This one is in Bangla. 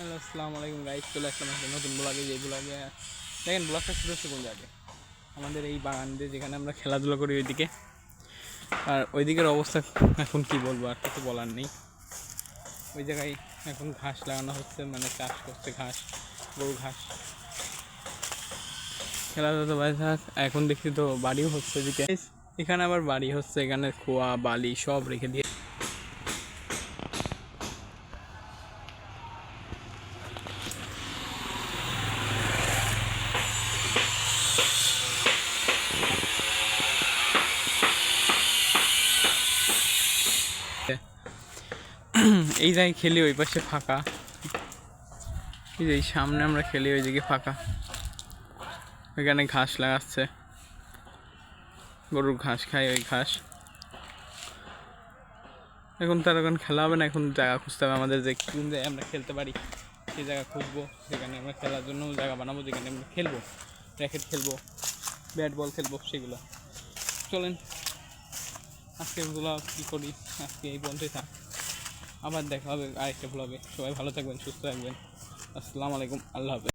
হ্যালো, আসসালামু আলাইকুম গাইজ চলে আসলাম একটা নতুন ব্লগে যে ব্লগে দেখেন ব্লগটা শুরু হচ্ছে কোন জায়গায়? আমাদের এই বাগান দিয়ে যেখানে আমরা খেলাধুলা করি ওইদিকে। আর ওই দিকের অবস্থা এখন কি বলব, আর কিছু বলার নেই। ওই জায়গায় এখন ঘাস লাগানো হচ্ছে মানে চাষ করছে ঘাস গরু ঘাস। খেলাধুলা তো বাড়ি থাক, এখন দেখছি তো বাড়িও হচ্ছে এদিকে। এখানে আবার বাড়ি হচ্ছে, এখানে খোয়া, বালি সব রেখে দিয়ে। এই জায়গায় খেলি, ওই পাশে ফাঁকা। এই যে সামনে আমরা খেলি ওইদিকে ফাঁকা। ওইখানে ঘাস লাগাচ্ছে। গরুর ঘাস খায় ওই ঘাস। এখন তার এখন খেলা হবে না, এখন জায়গা খুঁজতে হবে আমাদের যে কোন জায়গায় আমরা খেলতে পারি। সেই জায়গা খুঁজবো সেখানে আমরা খেলার জন্য জায়গা বানাবো, যেখানে আমরা খেলব। র্যাকেট খেলব, ব্যাট বল খেলব, সেগুলো। চলেন আজকে এগুলো কী করি? আজকে এই পর্যন্তই থাক। আবার দেখা হবে আরেকটা ব্লগে সবাই ভালো থাকবেন সুস্থ থাকবেন। আসসালামু আলাইকুম আল্লাহ হাফেজ।